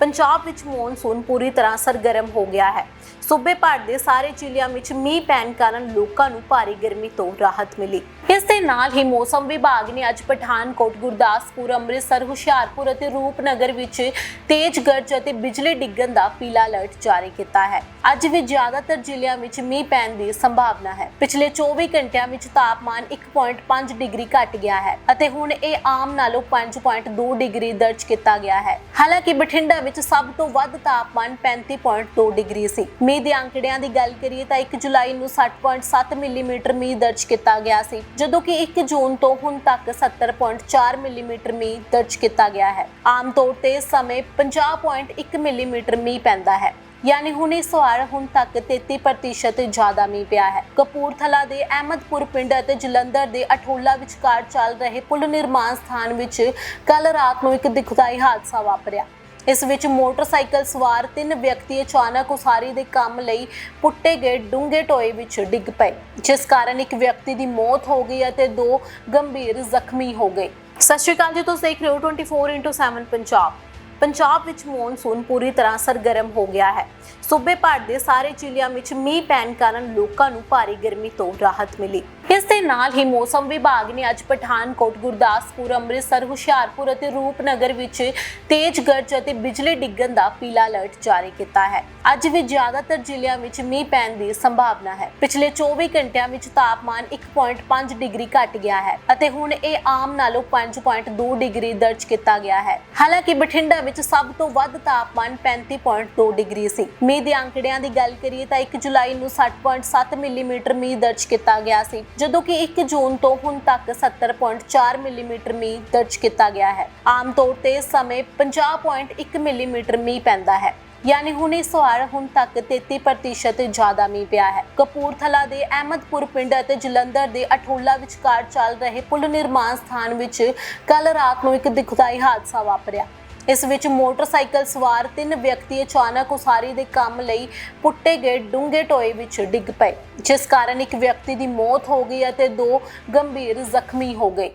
ਪੰਜਾਬ ਵਿੱਚ ਮੌਨਸੂਨ ਪੂਰੀ ਤਰ੍ਹਾਂ ਸਰਗਰਮ ਹੋ ਗਿਆ ਹੈ। ਸੂਬੇ ਭਰ ਦੇ ਸਾਰੇ ਜ਼ਿਲ੍ਹਿਆਂ ਵਿੱਚ ਮੀਂਹ ਪੈਣ ਕਾਰਨ ਲੋਕਾਂ ਨੂੰ ਭਾਰੀ ਗਰਮੀ ਤੋਂ ਰਾਹਤ ਮਿਲੀ। ਇਸ ਦੇ ਨਾਲ ਹੀ ਮੌਸਮ ਵਿਭਾਗ ਨੇ ਅੱਜ ਪਠਾਨਕੋਟ, ਗੁਰਦਾਸਪੁਰ, ਅੰਮ੍ਰਿਤਸਰ, ਹੁਸ਼ਿਆਰਪੁਰ ਅਤੇ ਰੂਪਨਗਰ ਵਿੱਚ ਤੇਜ਼ ਗਰਜ ਅਤੇ ਬਿਜਲੀ ਡਿੱਗਣ ਦਾ ਪੀਲਾ ਅਲਰਟ ਜਾਰੀ ਕੀਤਾ ਹੈ। ਅੱਜ ਵੀ ਜ਼ਿਆਦਾਤਰ ਜ਼ਿਲ੍ਹਿਆਂ ਵਿੱਚ ਮੀਂਹ ਪੈਣ ਦੀ ਸੰਭਾਵਨਾ ਹੈ। ਪਿਛਲੇ 24 ਘੰਟਿਆਂ ਵਿੱਚ ਤਾਪਮਾਨ 1.5 ਡਿਗਰੀ ਘਟ ਗਿਆ ਹੈ ਅਤੇ ਹੁਣ ਇਹ ਆਮ ਨਾਲੋਂ 5.2 ਡਿਗਰੀ ਦਰਜ ਕੀਤਾ ਗਿਆ ਹੈ। ਹਾਲਾਂਕਿ ਬਠਿੰਡਾ ਵਿੱਚ ਸਭ ਤੋਂ ਵੱਧ ਤਾਪਮਾਨ 35.2 ਡਿਗਰੀ ਸੀ। ਮੀਂਹ ਦੇ ਅੰਕੜਿਆਂ ਦੀ ਗੱਲ ਕਰੀਏ ਤਾਂ 1 ਜੁਲਾਈ ਨੂੰ 60.7 ਮਿਲੀਮੀਟਰ ਮੀਂਹ ਦਰਜ ਕੀਤਾ ਗਿਆ ਸੀ, ਜਦੋਂ ਕਿ 1 ਜੂਨ ਤੋਂ ਹੁਣ ਤੱਕ 70.4 ਮਿਲੀਮੀਟਰ ਮੀਂਹ ਦਰਜ ਕੀਤਾ ਗਿਆ ਹੈ। ਆਮ ਤੌਰ ਤੇ ਸਮੇਂ 50.1 ਮਿਲੀਮੀਟਰ ਮੀਂਹ ਪੈਂਦਾ ਹੈ। ਯਾਨੀ ਹੁਣ ਇਸ ਵਾਰ ਹੁਣ ਤੱਕ 33% ਜ਼ਿਆਦਾ ਮੀਂਹ ਪਿਆ ਹੈ। ਕਪੂਰਥਲਾ ਦੇ ਅਹਿਮਦਪੁਰ ਪਿੰਡ ਅਤੇ ਜਲੰਧਰ ਦੇ ਅਠੋਲਾ ਵਿਚਕਾਰ ਚੱਲ ਰਹੇ ਪੁਲ ਨਿਰਮਾਣ ਸਥਾਨ ਵਿੱਚ ਕੱਲ ਰਾਤ ਨੂੰ ਇੱਕ ਦੁਖਦਾਈ ਹਾਦਸਾ ਵਾਪਰਿਆ। ਇਸ ਵਿੱਚ ਮੋਟਰਸਾਈਕਲ ਸਵਾਰ ਤਿੰਨ ਵਿਅਕਤੀ ਅਚਾਨਕ ਉਸਾਰੀ ਦੇ ਕੰਮ ਲਈ ਪੁੱਟੇ ਗਏ ਡੂੰਘੇ ਟੋਏ ਵਿੱਚ ਡਿੱਗ ਪਏ, ਜਿਸ ਕਾਰਨ ਇੱਕ ਵਿਅਕਤੀ ਦੀ ਮੌਤ ਹੋ ਗਈ ਅਤੇ ਦੋ ਗੰਭੀਰ ਜ਼ਖਮੀ ਹੋ ਗਏ। ਸਤਿ ਸ਼੍ਰੀ ਅਕਾਲ ਜੀ, ਤੁਸੀਂ ਦੇਖ ਰਹੇ ਹੋ 24/7 ਪੰਜਾਬ। ਪੰਜਾਬ ਵਿੱਚ ਮੌਨਸੂਨ ਪੂਰੀ ਤਰ੍ਹਾਂ ਸਰਗਰਮ ਹੋ ਗਿਆ ਹੈ। ਸੂਬੇ ਭਰ ਦੇ ਸਾਰੇ ਜ਼ਿਲ੍ਹਿਆਂ ਵਿੱਚ ਮੀਂਹ ਪੈਣ ਕਾਰਨ ਲੋਕਾਂ ਨੂੰ ਭਾਰੀ ਗਰਮੀ ਤੋਂ ਰਾਹਤ ਮਿਲੀ। ਇਸ ਦੇ ਨਾਲ ਹੀ ਮੌਸਮ ਵਿਭਾਗ ਨੇ ਅੱਜ ਪਠਾਨਕੋਟ, ਗੁਰਦਾਸਪੁਰ, ਅੰਮ੍ਰਿਤਸਰ, ਹੁਸ਼ਿਆਰਪੁਰ ਅਤੇ ਰੂਪਨਗਰ ਵਿੱਚ ਤੇਜ਼ ਗਰਜ ਅਤੇ ਬਿਜਲੀ ਡਿੱਗਣ ਦਾ ਪੀਲਾ ਅਲਰਟ ਜਾਰੀ ਕੀਤਾ ਹੈ। ਅੱਜ ਵੀ ਜ਼ਿਆਦਾਤਰ ਜ਼ਿਲ੍ਹਿਆਂ ਵਿੱਚ ਮੀਂਹ ਪੈਣ ਦੀ ਸੰਭਾਵਨਾ ਹੈ। ਪਿਛਲੇ 24 ਘੰਟਿਆਂ ਵਿੱਚ ਤਾਪਮਾਨ 1.5 ਡਿਗਰੀ ਘਟ ਗਿਆ ਹੈ ਅਤੇ ਹੁਣ ਇਹ ਆਮ ਨਾਲੋਂ 5.2 ਡਿਗਰੀ ਦਰਜ ਕੀਤਾ ਗਿਆ ਹੈ। ਹਾਲਾਂਕਿ ਬਠਿੰਡਾ ਵਿੱਚ ਸਭ ਤੋਂ ਵੱਧ ਤਾਪਮਾਨ 35.2 ਡਿਗਰੀ ਸੀ। ਮੀਂਹ ਦੇ ਅੰਕੜਿਆਂ ਦੀ ਗੱਲ ਕਰੀਏ ਤਾਂ 1 ਜੁਲਾਈ ਨੂੰ 60.7 ਮਿਲੀਮੀਟਰ ਮੀਂਹ ਦਰਜ ਕੀਤਾ ਗਿਆ ਸੀ, ਜਦੋਂ ਕਿ 1 ਜੂਨ ਤੋਂ ਹੁਣ ਤੱਕ 70.4 ਮਿਲੀਮੀਟਰ ਮੀਂਹ ਦਰਜ ਕੀਤਾ ਗਿਆ ਹੈ। ਆਮ ਤੌਰ ਤੇ ਇਸ ਸਮੇਂ 50.1 ਮਿਲੀਮੀਟਰ ਮੀਂਹ ਪੈਂਦਾ ਹੈ। ਯਾਨੀ ਹੁਣ ਇਸ ਵਾਰ ਹੁਣ ਤੱਕ 33% ਜ਼ਿਆਦਾ ਮੀਂਹ ਪਿਆ ਹੈ। ਕਪੂਰਥਲਾ ਦੇ ਅਹਿਮਦਪੁਰ ਪਿੰਡ ਅਤੇ ਜਲੰਧਰ ਦੇ ਅਠੋਲਾ ਵਿਚਕਾਰ ਚੱਲ ਰਹੇ ਪੁਲ ਨਿਰਮਾਣ ਸਥਾਨ ਵਿੱਚ ਕੱਲ ਰਾਤ ਨੂੰ ਇੱਕ ਦੁਖਦਾਈ ਹਾਦਸਾ ਵਾਪਰਿਆ। ਇਸ ਵਿੱਚ ਮੋਟਰਸਾਈਕਲ ਸਵਾਰ ਤਿੰਨ ਵਿਅਕਤੀ ਅਚਾਨਕ ਉਸਾਰੀ ਦੇ ਕੰਮ ਲਈ ਪੁੱਟੇ ਗਏ, ਡੂੰਘੇ ਟੋਏ ਵਿੱਚ ਡਿੱਗ ਪਏ, ਜਿਸ ਕਾਰਨ ਇੱਕ ਵਿਅਕਤੀ ਦੀ ਮੌਤ ਹੋ ਗਈ ਅਤੇ ਦੋ ਗੰਭੀਰ ਜ਼ਖਮੀ ਹੋ ਗਏ।